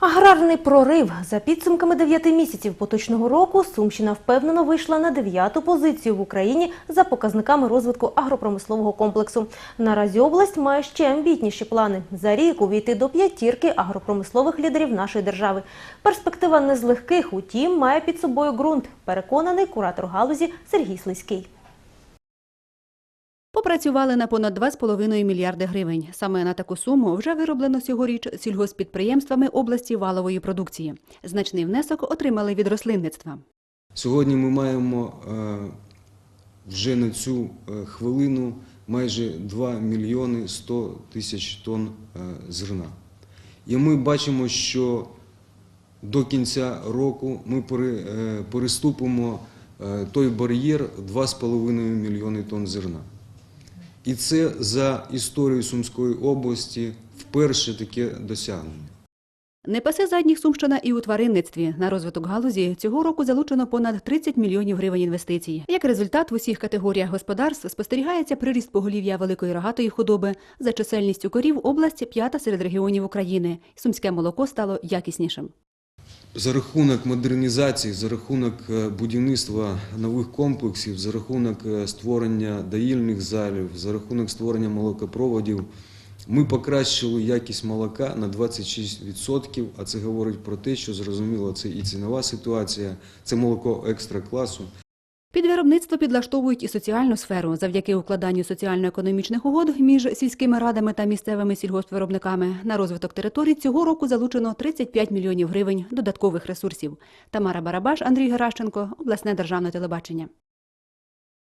Аграрний прорив за підсумками 9 місяців поточного року Сумщина впевнено вийшла на дев'яту позицію в Україні за показниками розвитку агропромислового комплексу. Наразі область має ще амбітніші плани за рік увійти до п'ятірки агропромислових лідерів нашої держави. Перспектива не з легких, утім має під собою ґрунт. Переконаний куратор галузі Сергій Слизький. Попрацювали на понад 2,5 мільярди гривень. Саме на таку суму вже вироблено цьогоріч сільгоспідприємствами області валової продукції. Значний внесок отримали від рослинництва. Сьогодні ми маємо е, вже на цю е, хвилину майже 2 мільйони 100 тисяч тонн е, зерна. І ми бачимо, що до кінця року ми переступимо той бар'єр 2,5 мільйони тонн зерна. І це за історію Сумської області вперше таке досягнення. Не пасе задніх Сумщина і у тваринництві. На розвиток галузі цього року залучено понад 30 мільйонів гривень інвестицій. Як результат, в усіх категоріях господарств спостерігається приріст поголів'я великої рогатої худоби. За чисельністю корів область п'ята серед регіонів України. Сумське молоко стало якіснішим. За рахунок модернізації, за рахунок е, будівництва нових комплексів, за рахунок е, створення доїльних залів, за рахунок створення молокопроводів, ми покращили якість молока на 26%, а це говорить про те, що зрозуміло, це і цінова ситуація, це молоко екстра класу. Під виробництво підлаштовують і соціальну сферу. Завдяки укладанню соціально-економічних угод між сільськими радами та місцевими сільгоспвиробниками на розвиток територій цього року залучено 35 мільйонів гривень додаткових ресурсів. Тамара Барабаш, Андрій Геращенко, обласне державне телебачення.